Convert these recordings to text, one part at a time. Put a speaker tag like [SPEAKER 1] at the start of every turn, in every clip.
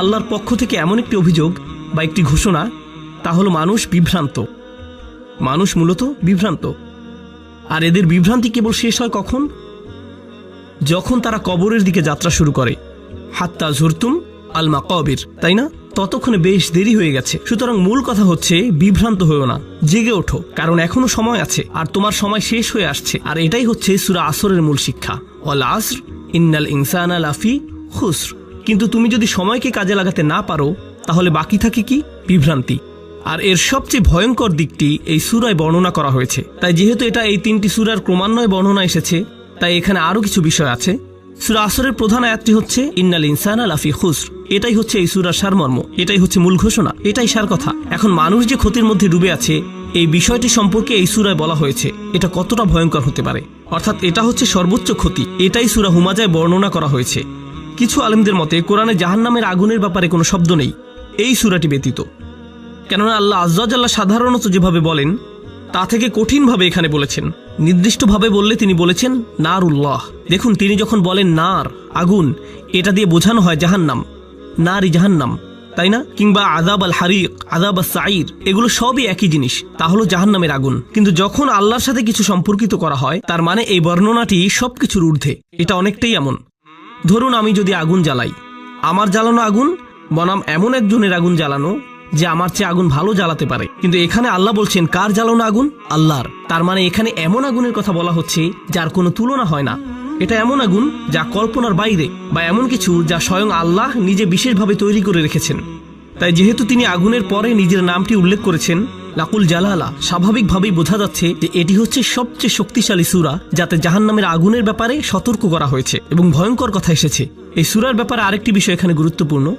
[SPEAKER 1] আল্লাহর পক্ষ থেকে এমন একটি অভিযোগ বা একটি ঘোষণা, তা হলো মানুষ বিভ্রান্ত। মানুষ মূলত বিভ্রান্ত। আর এদের বিভ্রান্তি কেবল শেষ হয় কখন? যখন তারা কবরের দিকে যাত্রা শুরু করে। হাত্তা ঝুরতুম আল মাকাবির, তাই না? ততক্ষণে বেশ দেরি হয়ে গেছে। সুতরাং মূল কথা হচ্ছে, বিভ্রান্ত হয়েও না, জেগে ওঠো, কারণ এখনও সময় আছে, আর তোমার সময় শেষ হয়ে আসছে। আর এটাই হচ্ছে সুরা আসরের মূল শিক্ষা। অল আসর ইন্নাল ইনসান লাফি খুসর। কিন্তু তুমি যদি সময়কে কাজে লাগাতে না পারো, তাহলে বাকি থাকে কি? বিভ্রান্তি। আর এর সবচেয়ে ভয়ঙ্কর দিকটি এই সুরায় বর্ণনা করা হয়েছে। তাই যেহেতু এটা এই তিনটি সুরার ক্রমান্বয়ে বর্ণনা এসেছে, তাই এখানে আরও কিছু বিষয় আছে। সুরা আসরের প্রধান আয়াতটি হচ্ছে, ইন্নাল ইনসান লাফি খুসর। এটাই হচ্ছে এই সুরার সারমর্ম, এটাই হচ্ছে মূল ঘোষণা, এটাই সার কথা। এখন মানুষ যে ক্ষতির মধ্যে ডুবে আছে, এই বিষয়টি সম্পর্কে এই সুরায় বলা হয়েছে। এটা কতটা ভয়ঙ্কর হতে পারে? অর্থাৎ এটা হচ্ছে সর্বোচ্চ ক্ষতি। এটাই সুরা হুমাজায় বর্ণনা করা হয়েছে। কিছু আলেমদের মতে কোরআনে জাহান্নামের আগুনের ব্যাপারে কোনো শব্দ নেই। এই সুরাটি ব্যতীত। কেননা আল্লাহ আজ্লাহ সাধারণত যেভাবে বলেন, তা থেকে কঠিনভাবে এখানে বলেছেন। নির্দিষ্টভাবে বললে তিনি বলেছেন নার উল্লাহ দেখুন, তিনি যখন বলেন নার আগুন, এটা দিয়ে বোঝানো হয় জাহান্নাম। নারী জাহান্নাম, তাই না? কিংবা আদাব আল হারিক আদাব আল সাইর এগুলো সবই একই জিনিস, তা হলো জাহান্নামের আগুন। কিন্তু যখন আল্লাহর সাথে কিছু সম্পর্কিত করা হয়, তার মানে এই বর্ণনাটি সবকিছুর ঊর্ধ্বে। এটা অনেকটাই এমন। ধরুন আমি যদি আগুন জ্বালাই। আমার জ্বালানো আগুন, বনাম এমন একজনের আগুন জ্বালানো যে আমার চেয়ে আগুন ভালো জ্বালাতে পারে। কিন্তু এখানে আল্লাহ বলছেন, কার জ্বালানো আগুন? আল্লাহর। তার মানে এখানে এমন আগুনের কথা বলা হচ্ছে যার কোনো তুলনা হয় না। এটা এমন আগুন যা কল্পনার বাইরে বা এমন কিছু যা স্বয়ং আল্লাহ নিজে বিশেষভাবে তৈরি করে রেখেছেন। তাই যেহেতু তিনি আগুনের পরে নিজের নামটি উল্লেখ করেছেন লাকুল জালালা স্বাভাবিকভাবেই বোঝা যাচ্ছে যে এটি হচ্ছে সবচেয়ে শক্তিশালী সুরা, যাতে জাহান নামের আগুনের ব্যাপারে সতর্ক করা হয়েছে এবং ভয়ঙ্কর কথা এসেছে। এই সুরার ব্যাপারে আরেকটি বিষয় এখানে গুরুত্বপূর্ণ।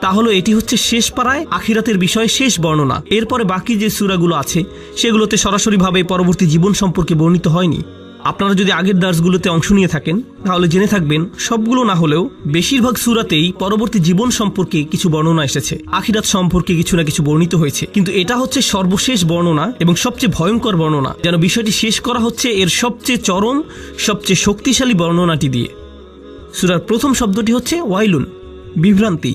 [SPEAKER 1] তা হলো, এটি হচ্ছে শেষ পাড়ায় আখিরাতের বিষয়ে শেষ বর্ণনা। এরপরে বাকি যে সুরাগুলো আছে, সেগুলোতে সরাসরিভাবে পরবর্তী জীবন সম্পর্কে বর্ণিত হয়নি। আপনারা যদি আগের দার্সগুলোতে অংশ নিয়ে থাকেন, তাহলে জেনে থাকবেন, সবগুলো না হলেও বেশিরভাগ সুরাতেই পরবর্তী জীবন সম্পর্কে কিছু বর্ণনা এসেছে। আখিরাত সম্পর্কে কিছু না কিছু বর্ণিত হয়েছে। কিন্তু এটা হচ্ছে সর্বশেষ বর্ণনা এবং সবচেয়ে ভয়ঙ্কর বর্ণনা, যেন বিষয়টি শেষ করা হচ্ছে এর সবচেয়ে চরম, সবচেয়ে শক্তিশালী বর্ণনাটি দিয়ে। সুরার প্রথম শব্দটি হচ্ছে ওয়াইলুন, বিভ্রান্তি,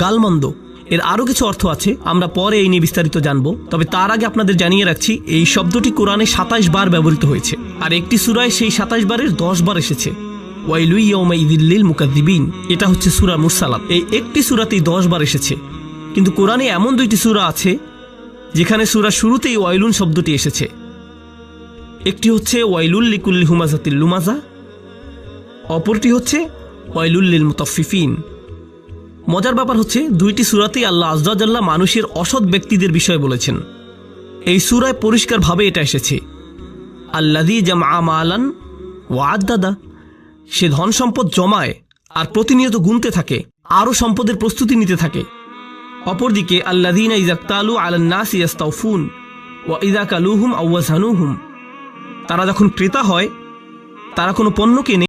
[SPEAKER 1] গালমন্দ। এর আরও কিছু অর্থ আছে। আমরা পরে এই নিয়ে বিস্তারিত জানব। তবে তার আগে আপনাদের জানিয়ে রাখছি, এই শব্দটি কোরআনে সাতাশ বার ব্যবহৃত হয়েছে। আর একটি সুরায় সেই সাতাশ বারের দশ বার এসেছে। ওয়াইলুই ইয়ৌমা ইদিল্লিল মুকাদ্দিবিন এটা হচ্ছে সুরা মুরসালাম এই একটি সুরাতেই দশ বার এসেছে। কিন্তু কোরআনে এমন দুইটি সুরা আছে, যেখানে সুরা শুরুতেই ওয়াইলুন শব্দটি এসেছে। একটি হচ্ছে, ওয়াইলুল লিকুল্লি হুমাজাতিল অপরটি হচ্ছে ওয়াইলুল্লিল মুতাফিফিন মজার ব্যাপার হচ্ছে, দুইটি সুরাতেই আল্লাহ আজরাজাল্লাহ মানুষের অসৎ ব্যক্তিদের বিষয় বলেছেন। এই সুরায় পরিষ্কারভাবে এটা এসেছে। আল্লাদি জামা মালান ও আদাদা সে ধন সম্পদ জমায় আর প্রতিনিয়ত গুনতে থাকে, আরও সম্পদের প্রস্তুতি নিতে থাকে। অপরদিকে আল্লাদিনা ইজাক্তালু আলান্নাস ইয়াস্তাউফুন ও ইদা কালুহুম আউয়াজানুহুম তারা যখন ক্রেতা হয়, তারা কোনো পণ্য কেনে